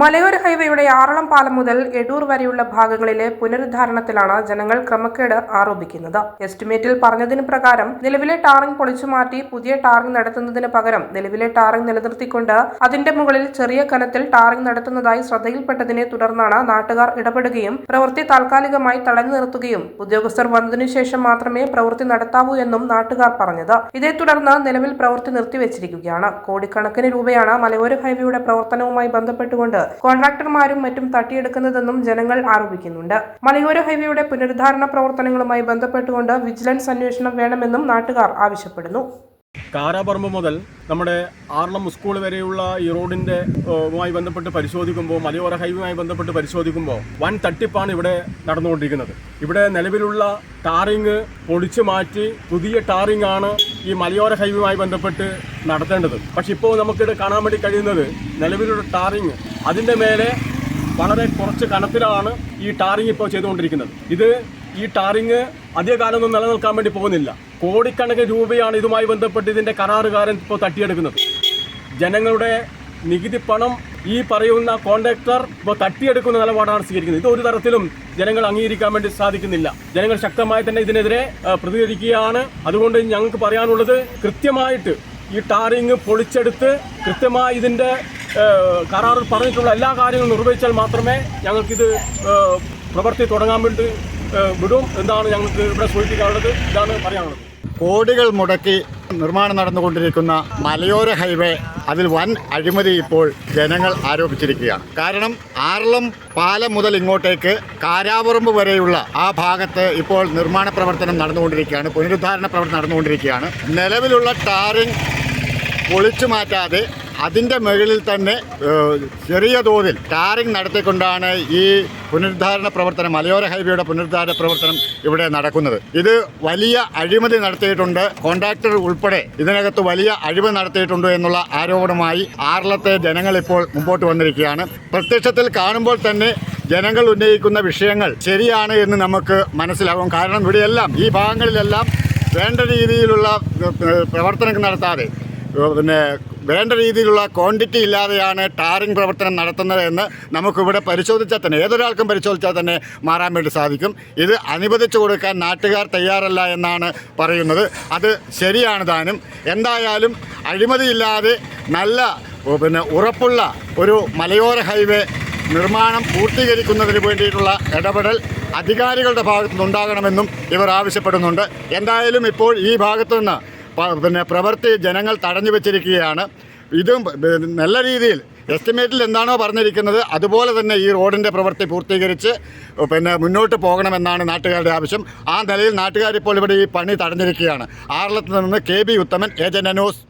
മലയോര ഹൈവേയുടെ ആറളം പാലം മുതൽ എടൂർ വരെയുള്ള ഭാഗങ്ങളിലെ പുനരുദ്ധാരണത്തിലാണ് ജനങ്ങൾ ക്രമക്കേട് ആരോപിക്കുന്നത്. എസ്റ്റിമേറ്റിൽ പറഞ്ഞതിന് പ്രകാരം നിലവിലെ ടാറിംഗ് പൊളിച്ചു മാറ്റി പുതിയ ടാറിംഗ് നടത്തുന്നതിന് പകരം നിലവിലെ ടാറിംഗ് നിലനിർത്തിക്കൊണ്ട് അതിന്റെ മുകളിൽ ചെറിയ കനത്തിൽ ടാറിംഗ് നടത്തുന്നതായി ശ്രദ്ധയിൽപ്പെട്ടതിനെ തുടർന്നാണ് നാട്ടുകാർ ഇടപെടുകയും പ്രവൃത്തി താൽക്കാലികമായി തടഞ്ഞു നിർത്തുകയും ഉദ്യോഗസ്ഥർ വന്നതിനു ശേഷം മാത്രമേ പ്രവൃത്തി നടത്താവൂ എന്നും നാട്ടുകാർ പറഞ്ഞത്. ഇതേ തുടർന്ന് നിലവിൽ പ്രവൃത്തി നിർത്തിവെച്ചിരിക്കുകയാണ്. കോടിക്കണക്കിന് രൂപയാണ് മലയോര ഹൈവേയുടെ പ്രവർത്തനവുമായി ബന്ധപ്പെട്ടുകൊണ്ട് കോൺട്രാക്ടർമാരും മറ്റും തട്ടിയെടുക്കുന്നതെന്നും ജനങ്ങൾ ആരോപിക്കുന്നുണ്ട്. മലയോര ഹൈവേയുടെ പുനരുദ്ധാരണ പ്രവർത്തനങ്ങളുമായി ബന്ധപ്പെട്ടുകൊണ്ട് വിജിലൻസ് അന്വേഷണം വേണമെന്നും നാട്ടുകാർ ആവശ്യപ്പെടുന്നു. കാരാപറമ്പ് മുതൽ നമ്മുടെ ആർളം സ്കൂൾ വരെയുള്ള ഈ റോഡിന്റെ മായി ബന്ധപ്പെട്ട് പരിശോധിക്കുമ്പോൾ മലയോര ഹൈവേയുമായി ബന്ധപ്പെട്ട് പരിശോധിക്കുമ്പോൾ വൻ തട്ടിപ്പാണ് ഇവിടെ നടന്നുകൊണ്ടിരിക്കുന്നത്. ഇവിടെ നിലവിലുള്ള ടാറിങ് പൊളിച്ചു മാറ്റി പുതിയ ടാറിംഗ് ആണ് ഈ മലയോര ഹൈവേയുമായി ബന്ധപ്പെട്ട് നടത്തേണ്ടത്. പക്ഷെ ഇപ്പോൾ നമുക്കിവിടെ കാണാൻ വേണ്ടി കഴിയുന്നത് നിലവിലൊരു ടാറിങ്. അതിന്റെ മേലെ വളരെ കുറച്ച് കനത്തിലാണ് ഈ ടാറിങ് ഇപ്പോൾ ചെയ്തുകൊണ്ടിരിക്കുന്നത്. ഇത് ഈ ടാറിങ് അധികകാലമൊന്നും നിലനിൽക്കാൻ വേണ്ടി പോകുന്നില്ല. കോടിക്കണക്കിന് രൂപയാണ് ഇതുമായി ബന്ധപ്പെട്ട് ഇതിന്റെ കരാറുകാരൻ ഇപ്പോൾ തട്ടിയെടുക്കുന്നത്. ജനങ്ങളുടെ നികുതി പണം ഈ പറയുന്ന കോൺട്രാക്ടർ ഇപ്പോൾ തട്ടിയെടുക്കുന്ന നിലപാടാണ് സ്വീകരിക്കുന്നത്. ഇത് ഒരു തരത്തിലും ജനങ്ങൾ അംഗീകരിക്കാൻ വേണ്ടി സാധിക്കുന്നില്ല. ജനങ്ങൾ ശക്തമായി തന്നെ ഇതിനെതിരെ പ്രതികരിക്കുകയാണ്. അതുകൊണ്ട് ഞങ്ങൾക്ക് പറയാനുള്ളത് കൃത്യമായിട്ട് ഈ ടാറിങ് പൊളിച്ചെടുത്ത് കൃത്യമായി ഇതിന്റെ കരാറിൽ പറഞ്ഞിട്ടുള്ള എല്ലാ കാര്യങ്ങളും നിർവഹിച്ചാൽ മാത്രമേ ഞങ്ങൾക്കിത് പ്രവൃത്തി തുടങ്ങാൻ വേണ്ടി വിടും എന്താണ് ഞങ്ങൾക്ക് ഇവിടെ സൂചിപ്പിക്കാനുള്ളത്. ഇതാണ് പറയാനുള്ളത്. കോടികൾ മുടക്കി നിർമ്മാണം നടന്നുകൊണ്ടിരിക്കുന്ന മലയോര ഹൈവേ അതിൽ വൻ അഴിമതി ഇപ്പോൾ ജനങ്ങൾ ആരോപിച്ചിരിക്കുകയാണ്. കാരണം ആറളം പാലം മുതൽ ഇങ്ങോട്ടേക്ക് കാരാവറമ്പ് വരെയുള്ള ആ ഭാഗത്ത് ഇപ്പോൾ നിർമ്മാണ പ്രവർത്തനം നടന്നുകൊണ്ടിരിക്കുകയാണ് പുനരുദ്ധാരണ പ്രവർത്തനം നടന്നുകൊണ്ടിരിക്കുകയാണ്. നിലവിലുള്ള ടാറിങ് പൊളിച്ചു മാറ്റാതെ അതിന്റെ മുകളിൽ തന്നെ ചെറിയ തോതിൽ ടാറിംഗ് നടത്തിക്കൊണ്ടാണ് ഈ പുനരുദ്ധാരണ പ്രവർത്തനം മലയോര ഹൈവേയുടെ പുനരുദ്ധാരണ പ്രവർത്തനം ഇവിടെ നടക്കുന്നത്. ഇത് വലിയ അഴിമതി നടത്തിയിട്ടുണ്ട്. കോൺട്രാക്ടർ ഉൾപ്പെടെ ഇതിനകത്ത് വലിയ അഴിമതി നടത്തിയിട്ടുണ്ട് എന്നുള്ള ആരോപണമായി ആറളത്തെ ജനങ്ങൾ ഇപ്പോൾ മുമ്പോട്ട് വന്നിരിക്കുകയാണ്. പ്രത്യക്ഷത്തിൽ കാണുമ്പോൾ തന്നെ ജനങ്ങൾ ഉന്നയിക്കുന്ന വിഷയങ്ങൾ ശരിയാണ് എന്ന് നമുക്ക് മനസ്സിലാകും കാരണം ഇവിടെയെല്ലാം ഈ ഭാഗങ്ങളിലെല്ലാം വേണ്ട രീതിയിലുള്ള പ്രവർത്തനങ്ങൾ പ്രവർത്തനം നടത്താതെ പിന്നെ വേണ്ട രീതിയിലുള്ള ക്വാണ്ടിറ്റി ഇല്ലാതെയാണ് ടാറിംഗ് പ്രവർത്തനം നടത്തുന്നത് എന്ന് നമുക്കിവിടെ പരിശോധിച്ചാൽ തന്നെ ഏതൊരാൾക്കും പരിശോധിച്ചാൽ തന്നെ മാറാൻ വേണ്ടി സാധിക്കും. ഇത് അനുവദിച്ചു കൊടുക്കാൻ നാട്ടുകാർ തയ്യാറല്ല എന്നാണ് പറയുന്നത്. അത് ശരിയാണ് താനും. എന്തായാലും അഴിമതിയില്ലാതെ നല്ല പിന്നെ ഉറപ്പുള്ള ഒരു മലയോര ഹൈവേ നിർമ്മാണം പൂർത്തീകരിക്കുന്നതിന് വേണ്ടിയിട്ടുള്ള ഇടപെടൽ അധികാരികളുടെ ഭാഗത്തു ഇവർ ആവശ്യപ്പെടുന്നുണ്ട്. എന്തായാലും ഇപ്പോൾ ഈ ഭാഗത്തു നിന്ന് പ- പിന്നെ പ്രവൃത്തി ജനങ്ങൾ തടഞ്ഞു വെച്ചിരിക്കുകയാണ്. ഇതും നല്ല രീതിയിൽ എസ്റ്റിമേറ്റിൽ എന്താണോ പറഞ്ഞിരിക്കുന്നത് അതുപോലെ തന്നെ ഈ റോഡിന്റെ പ്രവൃത്തി പൂർത്തീകരിച്ച് പിന്നെ മുന്നോട്ട് പോകണമെന്നാണ് നാട്ടുകാരുടെ ആവശ്യം. ആ നിലയിൽ നാട്ടുകാരിപ്പോൾ ഇവിടെ ഈ പണി തടഞ്ഞിരിക്കുകയാണ്. ആറളത്ത് നിന്ന് കെ ബി ഉത്തമൻ ഏജൻ ന്യൂസ്.